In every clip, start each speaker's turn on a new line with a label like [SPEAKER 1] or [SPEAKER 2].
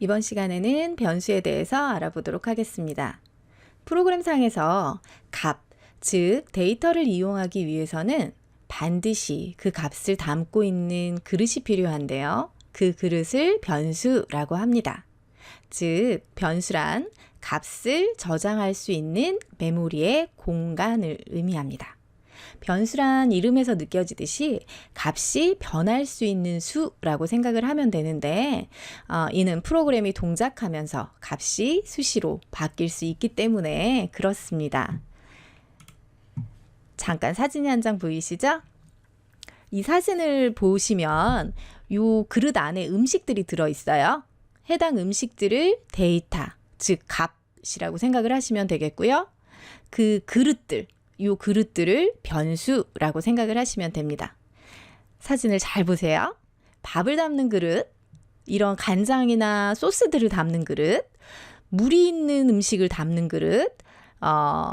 [SPEAKER 1] 이번 시간에는 변수에 대해서 알아보도록 하겠습니다. 프로그램상에서 값, 즉 데이터를 이용하기 위해서는 반드시 그 값을 담고 있는 그릇이 필요한데요. 그 그릇을 변수라고 합니다. 즉, 변수란 값을 저장할 수 있는 메모리의 공간을 의미합니다. 변수란 이름에서 느껴지듯이 값이 변할 수 있는 수라고 생각을 하면 되는데, 어, 이는 프로그램이 동작하면서 값이 수시로 바뀔 수 있기 때문에 그렇습니다. 잠깐 사진이 한 장 보이시죠? 이 사진을 보시면 요 그릇 안에 음식들이 들어 있어요. 해당 음식들을 데이터, 즉 값이라고 생각을 하시면 되겠고요. 그 그릇들, 요 그릇들을 변수라고 생각을 하시면 됩니다. 사진을 잘 보세요. 밥을 담는 그릇, 이런 간장이나 소스들을 담는 그릇, 물이 있는 음식을 담는 그릇, 어,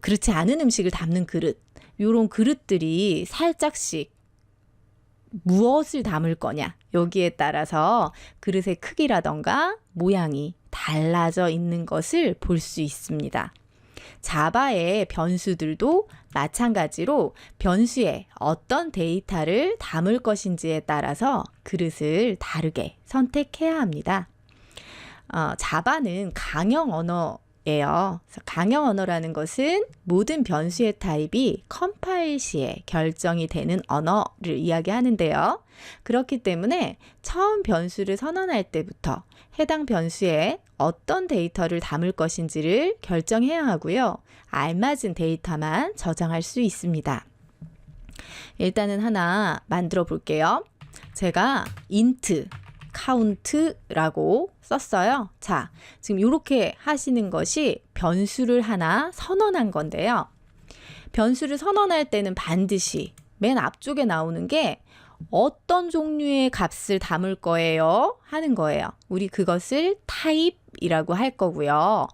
[SPEAKER 1] 그렇지 않은 음식을 담는 그릇, 요런 그릇들이 살짝씩 무엇을 담을 거냐, 여기에 따라서 그릇의 크기라던가 모양이 달라져 있는 것을 볼 수 있습니다. 자바의 변수들도 마찬가지로 변수에 어떤 데이터를 담을 것인지에 따라서 그릇을 다르게 선택해야 합니다. 어, 자바는 강형 언어 예요. 강형 언어라는 것은 모든 변수의 타입이 컴파일 시에 결정이 되는 언어를 이야기하는데요. 그렇기 때문에 처음 변수를 선언할 때부터 해당 변수에 어떤 데이터를 담을 것인지를 결정해야 하고요. 알맞은 데이터만 저장할 수 있습니다. 일단은 하나 만들어 볼게요. 제가 int count라고 썼어요. 자, 지금 이렇게 하시는 것이 변수를 하나 선언한 건데요. 변수를 선언할 때는 반드시 맨 앞쪽에 나오는 게 어떤 종류의 값을 담을 거예요? 하는 거예요. 우리 그것을 타입이라고 할 거고요.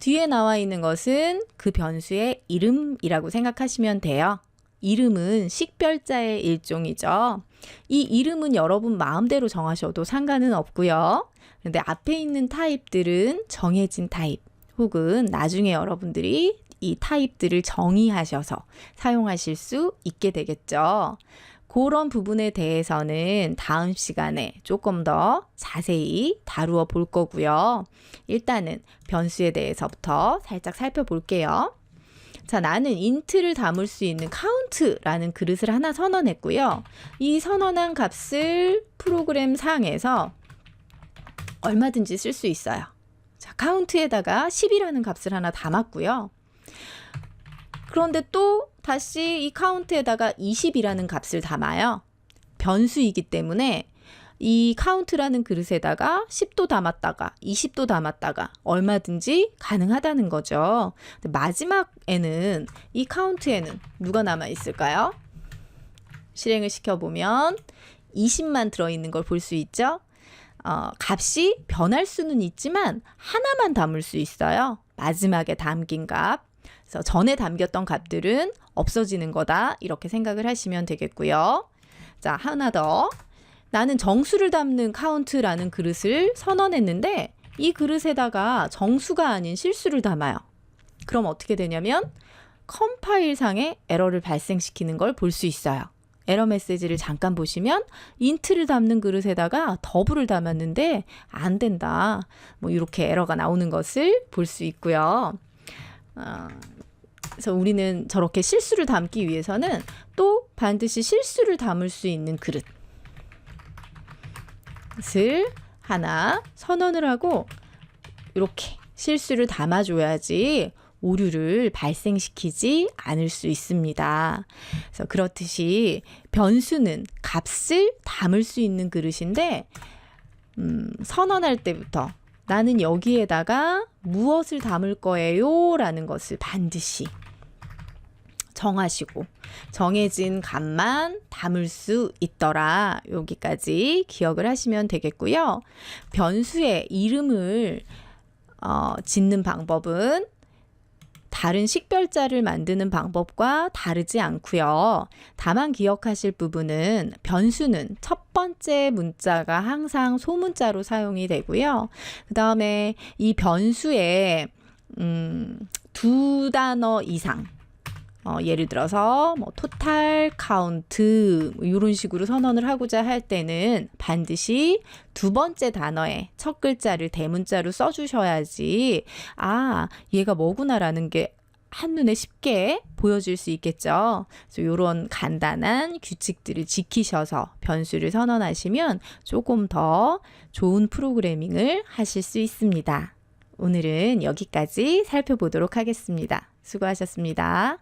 [SPEAKER 1] 뒤에 나와 있는 것은 그 변수의 이름이라고 생각하시면 돼요. 이름은 식별자의 일종이죠. 이 이름은 여러분 마음대로 정하셔도 상관은 없고요. 그런데 앞에 있는 타입들은 정해진 타입 혹은 나중에 여러분들이 이 타입들을 정의하셔서 사용하실 수 있게 되겠죠. 그런 부분에 대해서는 다음 시간에 조금 더 자세히 다루어 볼 거고요. 일단은 변수에 대해서부터 살짝 살펴볼게요. 자, 나는 인트를 담을 수 있는 카운트라는 그릇을 하나 선언했고요. 이 선언한 값을 프로그램 상에서 얼마든지 쓸 수 있어요. 자, 카운트에다가 10이라는 값을 하나 담았고요. 그런데 또 다시 이 카운트에다가 20이라는 값을 담아요. 변수이기 때문에 이 카운트라는 그릇에다가 10도 담았다가 20도 담았다가 얼마든지 가능하다는 거죠. 마지막에는 이 카운트에는 누가 남아 있을까요? 실행을 시켜보면 20만 들어있는 걸 볼 수 있죠. 어, 값이 변할 수는 있지만 하나만 담을 수 있어요. 마지막에 담긴 값. 그래서 전에 담겼던 값들은 없어지는 거다. 이렇게 생각을 하시면 되겠고요. 자, 하나 더. 나는 정수를 담는 카운트라는 그릇을 선언했는데 이 그릇에다가 정수가 아닌 실수를 담아요. 그럼 어떻게 되냐면 컴파일 상에 에러를 발생시키는 걸 볼 수 있어요. 에러 메시지를 잠깐 보시면 인트를 담는 그릇에다가 더블을 담았는데 안 된다. 뭐 이렇게 에러가 나오는 것을 볼 수 있고요. 어, 그래서 우리는 저렇게 실수를 담기 위해서는 또 반드시 실수를 담을 수 있는 그릇. 을 하나 선언을 하고 이렇게 실수를 담아줘야지 오류를 발생시키지 않을 수 있습니다. 그래서 그렇듯이 변수는 값을 담을 수 있는 그릇인데 음, 선언할 때부터 나는 여기에다가 무엇을 담을 거예요? 라는 것을 반드시 정하시고 정해진 값만 담을 수 있더라. 여기까지 기억을 하시면 되겠고요. 변수의 이름을 어, 짓는 방법은 다른 식별자를 만드는 방법과 다르지 않고요. 다만 기억하실 부분은 변수는 첫 번째 문자가 항상 소문자로 사용이 되고요. 그 다음에 이 변수에 음, 두 단어 이상 어, 예를 들어서 뭐 토탈 카운트 뭐 이런 식으로 선언을 하고자 할 때는 반드시 두 번째 단어에 첫 글자를 대문자로 써주셔야지 아 얘가 뭐구나라는 게 한눈에 쉽게 보여질 수 있겠죠. 그래서 이런 간단한 규칙들을 지키셔서 변수를 선언하시면 조금 더 좋은 프로그래밍을 하실 수 있습니다. 오늘은 여기까지 살펴보도록 하겠습니다. 수고하셨습니다.